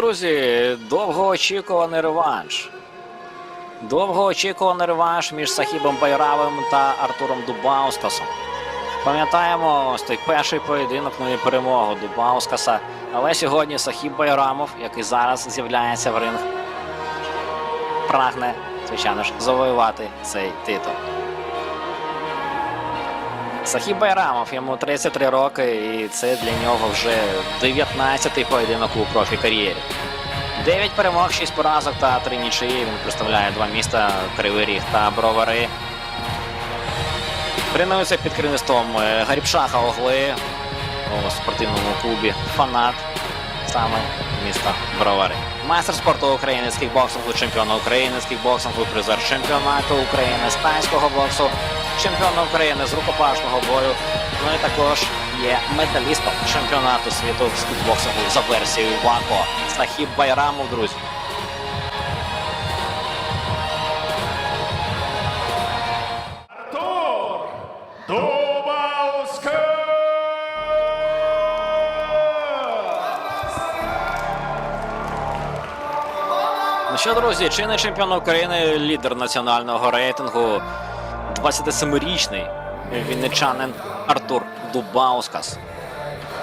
Друзі, довгоочікуваний реванш. Довгоочікуваний реванш між Сахібом Байравим та Артуром Дубаускасом. Пам'ятаємо ось той перший поєдинок, ну і перемогу Дубаускаса. Але сьогодні Сахіб Байрамов, який зараз з'являється в ринг, прагне, звичайно ж, завоювати цей титул. Сахіб Байрамов, йому 33 роки, і це для нього вже 19-й поєдинок у профі кар'єрі. 9 перемог, 6 поразок та 3 нічиї. Він представляє два міста Кривий Ріг та Бровари. Тренується під керівництвом е, Гарібшаха Огли у спортивному клубі Фанат саме міста Бровари. Майстер спорту України з кікбоксингу, чемпіон України з кікбоксингу, призер чемпіонату України з тайського боксу, чемпіон України з рукопашного бою. Ну і також є медалістом чемпіонату світу з кікбоксингу за версією ВАКО. Сахіб Байрамов, друзі. Ну що, друзі, чинний чемпіон України, лідер національного рейтингу, 27-річний вінничанин Артур Дубаускас.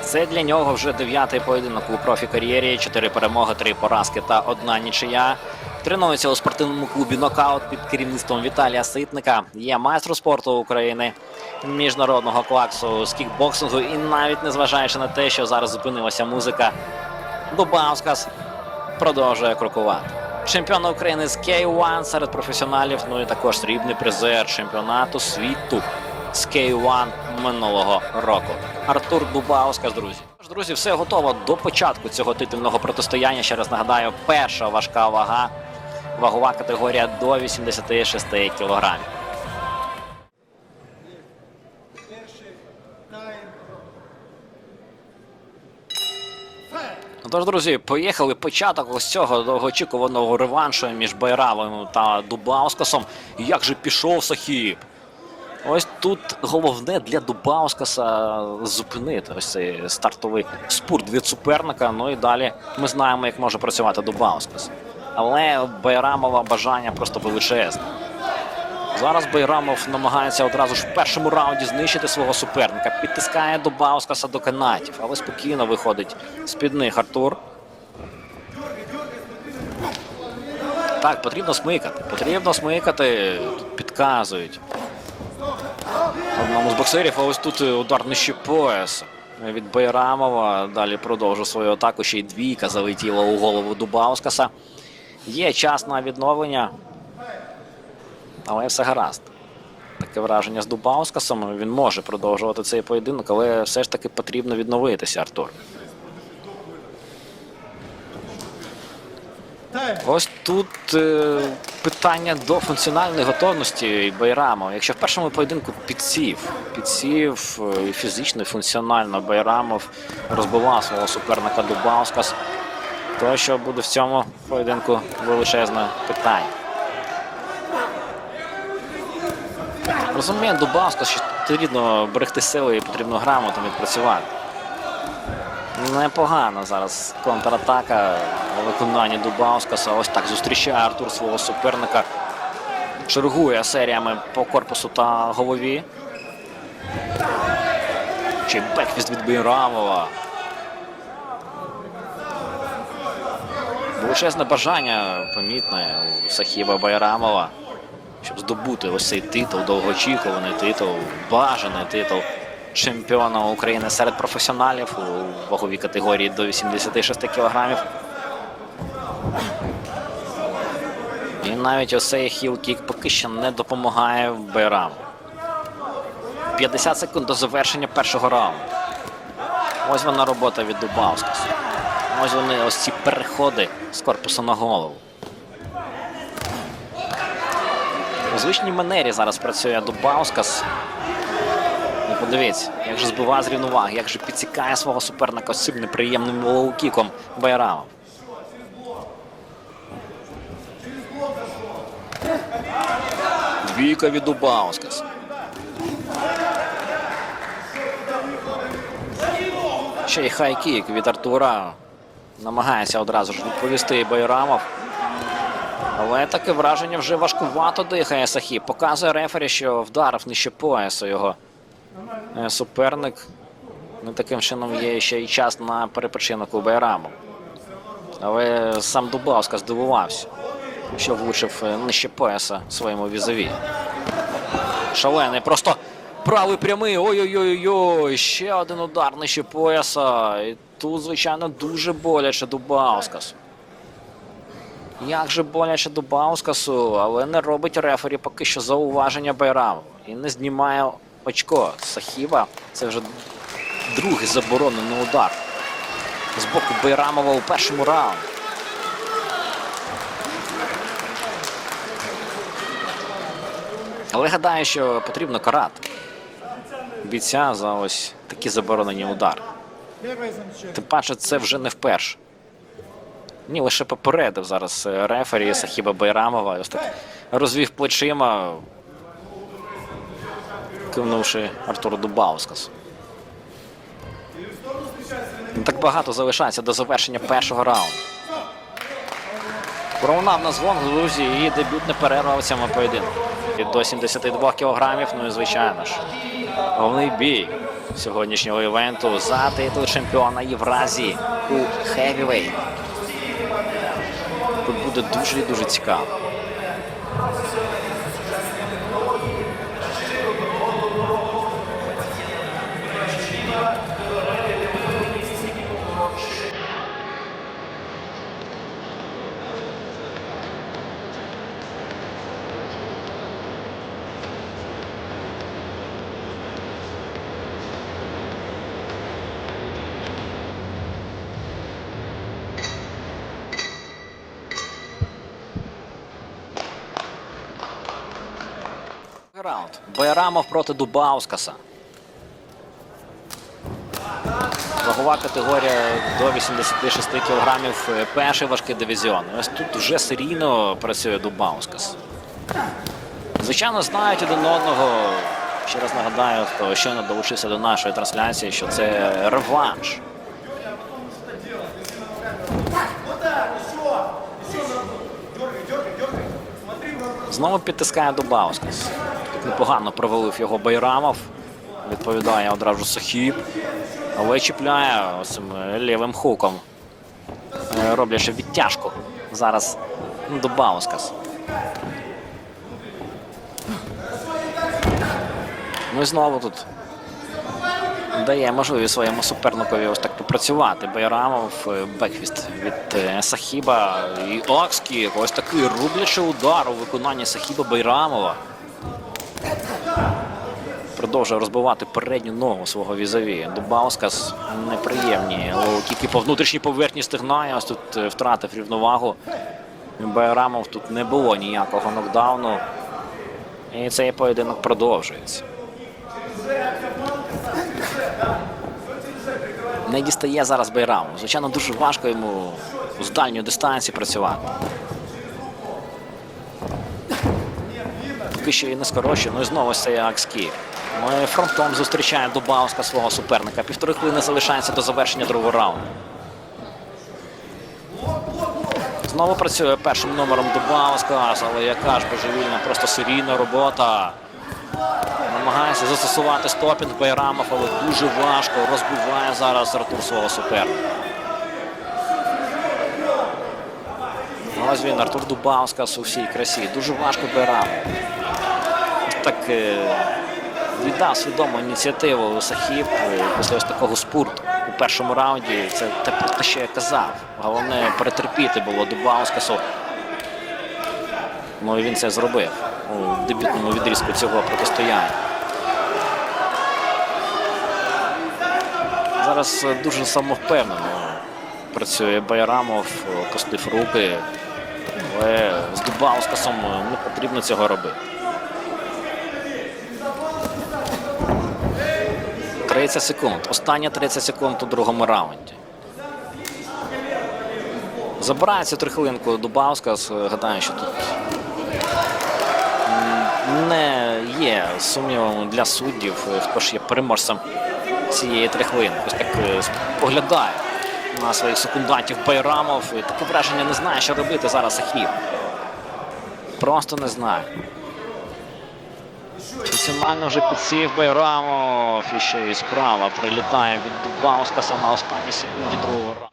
Це для нього вже дев'ятий поєдинок у профі-кар'єрі, чотири перемоги, три поразки та одна нічия. Тренується у спортивному клубі Нокаут під керівництвом Віталія Ситника. Є майстром спорту України міжнародного класу з кікбоксингу. І навіть незважаючи на те, що зараз зупинилася музика, Дубаускас продовжує крокувати. Чемпіон України з K1 серед професіоналів, ну і також срібний призер чемпіонату світу з K1 минулого року. Артур Дубаускас, друзі. Друзі, все готово до початку цього титульного протистояння. Ще раз нагадаю, перша важка вага, вагова категорія до 86 кілограмів. Тож, друзі, поїхали початок ось цього довгоочікуваного реваншу між Байрамом та Дубаускасом. Як же пішов Сахіб? Ось тут головне для Дубаускаса зупинити ось цей стартовий спурт від суперника. Ну і далі ми знаємо, як може працювати Дубаускас. Але Байрамова бажання просто величезне. Зараз Байрамов намагається одразу ж в першому раунді знищити свого суперника. Підтискає до Баускаса до канатів, але спокійно виходить з-під них Артур. Так, потрібно смикати. Потрібно смикати. Тут підказують. Одному з боксерів, а ось тут удар нижче пояса від Байрамова. Далі продовжив свою атаку. Ще й двійка залетіла у голову Дубаускаса. Є час на відновлення. Але все гаразд. Таке враження з Дубаускасом. Він може продовжувати цей поєдинок, але все ж таки потрібно відновитися, Артур. Ось тут е, питання до функціональної готовності Байрамова. Якщо в першому поєдинку підсів, підсів е, і фізично, і функціонально Байрамов розбивав свого суперника Дубаускас, то що буде в цьому поєдинку величезне питання. Розумію, Дубавська, що потрібно берегти сили і потрібно грамотно відпрацювати. Непогано зараз контратака у виконанні Дубаускаса. Ось так зустрічає Артур свого суперника. Чергує серіями по корпусу та голові. Чи бекфіст від Байрамова. Величезне бажання помітне у Сахіба Байрамова щоб здобути ось цей титул, довгоочікуваний титул, бажаний титул чемпіона України серед професіоналів у ваговій категорії до 86 кілограмів. І навіть ось хіл-кік поки що не допомагає Байраму. 50 секунд до завершення першого раунду. Ось вона робота від Дубавскаса. Ось вони ось ці переходи з корпусу на голову. У звичній манері зараз працює Дубаускас. Ну, подивіться, як же збиває з рівноваги, як же підсікає свого суперника цим неприємним лоу-кіком Байрамов. Двійка від Дубаускас. Ще й хай-кік від Артура. Намагається одразу ж відповісти Байрамов. Але таке враження вже важкувато дихає Сахіб. Показує рефері, що вдарив нижче поясу його е, суперник. Ну, таким чином є ще й час на перепочинок у Байраму. Але сам Дубавська здивувався, що влучив е, нижче пояса своєму візові. Шалений, просто правий прямий. Ой-ой-ой-ой. Ще один удар нижче пояса. І тут, звичайно, дуже боляче Дубаускасу. Як же боляче Дубаускасу, але не робить рефері поки що зауваження Байраму. І не знімає очко Сахіба. Це вже другий заборонений удар з боку Байрамова у першому раунді. Але гадаю, що потрібно карати бійця за ось такі заборонені удари. Тим паче, це вже не вперше. Ні, лише попередив зараз е, рефері Сахіба Байрамова. Ось так розвів плечима, кивнувши Артуру Дубаускасу. Не так багато залишається до завершення першого раунду. Пролунав на дзвон, друзі, і дебютна перерва у цьому До 72 кілограмів, ну і звичайно ж. Головний бій сьогоднішнього івенту за титул чемпіона Євразії у Хевівей. Буде дуже і дуже цікаво. Раунд. Байрамов проти Дубаускаса. Вагова категорія до 86 кілограмів. е, Перший важкий дивізіон. Ось тут вже серійно працює Дубаускас. Звичайно, знають один одного. Ще раз нагадаю, хто щойно долучився до нашої трансляції, що це реванш. Знову підтискає Дубаускас. Непогано провалив його Байрамов. Відповідає одразу Сахіб. Але чіпляє лівим хуком. Е, Роблячи відтяжку. Зараз Дубаускас. Ну і знову тут дає можливість своєму суперникові ось так попрацювати. Байрамов, е, бекфіст від е, Сахіба і Окскі. Ось такий рублячий удар у виконанні Сахіба Байрамова. Продовжує розбивати передню ногу свого візові. Дубаускас неприємні. Тільки по внутрішній поверхні стигнає. Ось тут е, втратив рівновагу. Байрамов тут не було ніякого нокдауну. І цей поєдинок продовжується. Не дістає зараз Байраму. Звичайно, дуже важко йому з дальньої дистанції працювати. Поки що і не скорочує. Ну і знову ось цей Акскі. Фронтом зустрічає Дубауска свого суперника. Півтори хвилини залишається до завершення другого раунду. Знову працює першим номером Дубаускас, але яка ж божевільна, просто серійна робота. Намагається застосувати стопінг Байрамов, але дуже важко розбиває зараз Артур свого суперника. Ось він, Артур Дубаускас у всій красі. Дуже важко Байрамов. Так е, віддав свідому ініціативу Сахіб е, після ось такого спурту у першому раунді. Це те, про що я казав. Головне перетерпіти було Дубаускасу. Ну і він це зробив у дебютному відрізку цього протистояння. Зараз е, дуже самовпевнено працює Байрамов, е, опустив руки, але з Дубаускасом не потрібно цього робити. 30 секунд. Останні 30 секунд у другому раунді. Забирається три хвилинку Дубаускас. Е, Гадаю, що тут не є сумнівом для суддів, хто ж є переможцем цієї три хвилини. Ось так е, поглядає на своїх секундантів Байрамов. Таке враження не знає, що робити зараз Сахіб. Просто не знає. Максимально вже підсів Байрамов. І ще і справа прилітає від Дубаускаса на останній секунді другого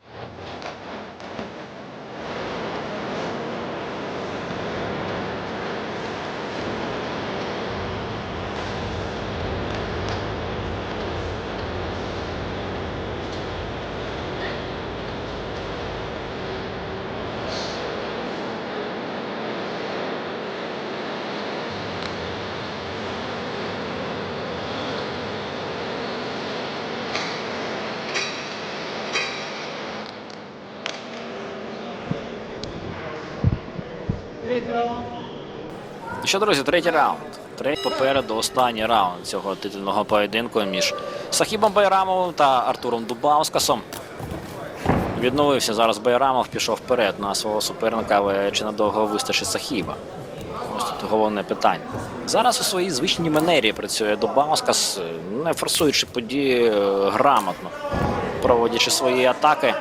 Що, друзі, третій раунд. Третій попереду останній раунд цього титульного поєдинку між Сахібом Байрамовим та Артуром Дубаускасом. Відновився зараз Байрамов, пішов вперед на свого суперника, чи надовго вистачить Сахіба? Ось тут головне питання. Зараз у своїй звичній манері працює Дубаускас, не форсуючи події е, грамотно, проводячи свої атаки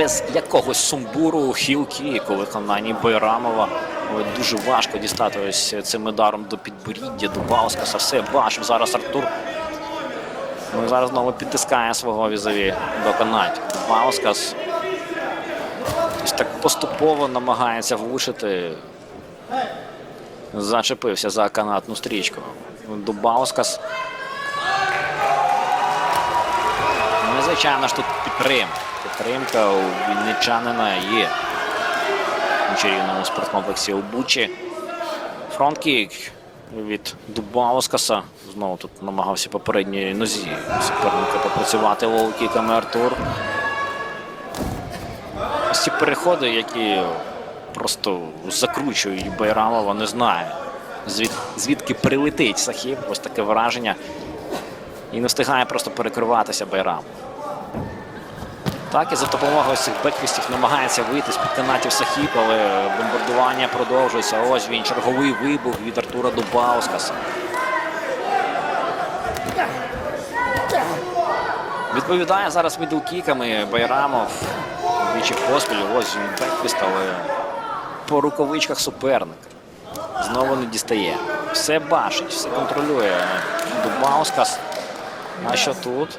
без якогось сумбуру, хіл-кік у виконанні Байрамова. Дуже важко дістати ось цим ударом до підборіддя, до Баускаса. Все бачив зараз Артур. Ну, зараз знову підтискає свого візові до канатів. Баускас ось так поступово намагається влучити. Зачепився за канатну стрічку. Дубаускас. Ну, і, звичайно ж тут підтримка. Підтримка у вінничанина є у чарівному спорткомплексі у Бучі. Фронткік від Дубаускаса. Знову тут намагався по передній нозі суперника попрацювати лоу-кіками Артур. Ось ці переходи, які просто закручують Байрамова, не знаю. Звід, звідки прилетить Сахіб, ось таке враження. І не встигає просто перекриватися Байрам. Так, і за допомогою цих бекфістів намагається вийти з-під канатів Сахіб, але бомбардування продовжується. Ось він черговий вибух від Артура Дубаускаса. Відповідає зараз мідлкіками Байрамов. Двічі поспіль. Ось він бекфіст, але по рукавичках суперника. Знову не дістає. Все бачить, все контролює. Дубаускас. А що тут?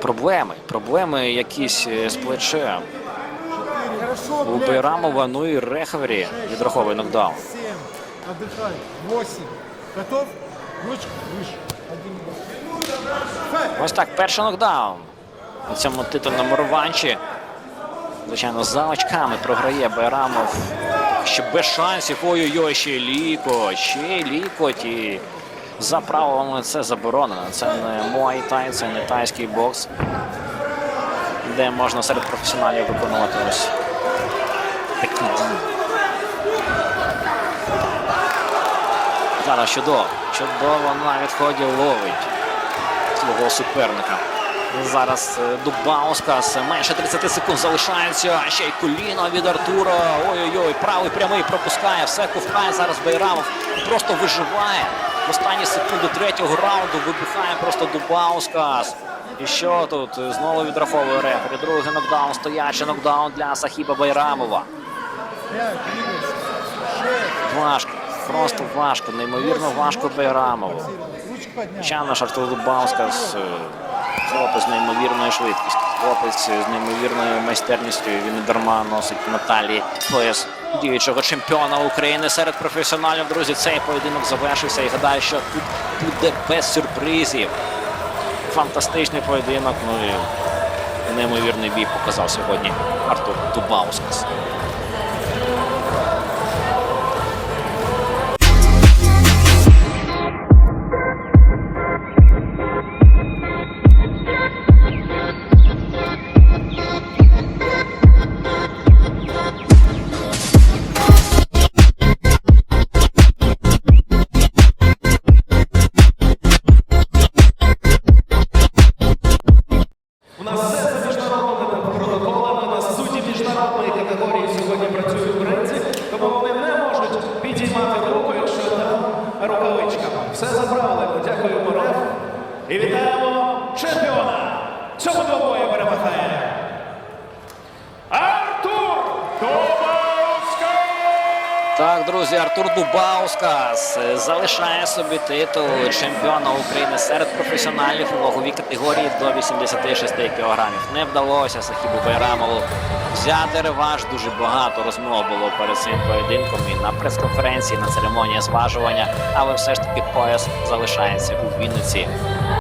Проблеми. Проблеми якісь е, з плечем. У. Байрамова, ну і Рехавері відраховує нокдаун. Ось так, перший нокдаун. На цьому титульному реванші. Звичайно, за очками програє Байрамов. Ще без шансів. Ой-ой-ой, ще й лікоть, ще лікоть. За правилами це заборонено. Це не муай-тай, це не тайський бокс, де можна серед професіоналів виконувати ось такі дії. Зараз чудово. Чудово на відході ловить свого суперника. Зараз е, Дубаускас менше 30 секунд залишається. Ще й коліно від Артура. Ой-ой-ой, правий прямий пропускає, все ковхає зараз Байрамов. Просто виживає. Останні секунди третього раунду вибухає просто Дубаускас. І що тут? Знову відраховує рефері. Другий нокдаун, стоячий нокдаун для Сахіба Байрамова. Важко, просто важко, неймовірно важко Байрамову. Поднял. Артур Дубаускас, е, хлопець з неймовірною швидкістю, хлопець з неймовірною майстерністю. Він дарма носить Наталі пояс діючого чемпіона України серед професіоналів. Друзі, цей поєдинок завершився і гадаю, що тут буде без сюрпризів. Фантастичний поєдинок. Ну і неймовірний бій показав сьогодні Артур Дубаускас. Цього двобою перемагає. Артур Дубаускас! Так, друзі, Артур Дубаускас залишає собі титул чемпіона України серед професіоналів у ваговій категорії до 86 кілограмів. Не вдалося Сахібу Байрамову взяти реванш. Дуже багато розмов було перед цим поєдинком і на прес-конференції, на церемонії зважування, але все ж таки пояс залишається у Вінниці.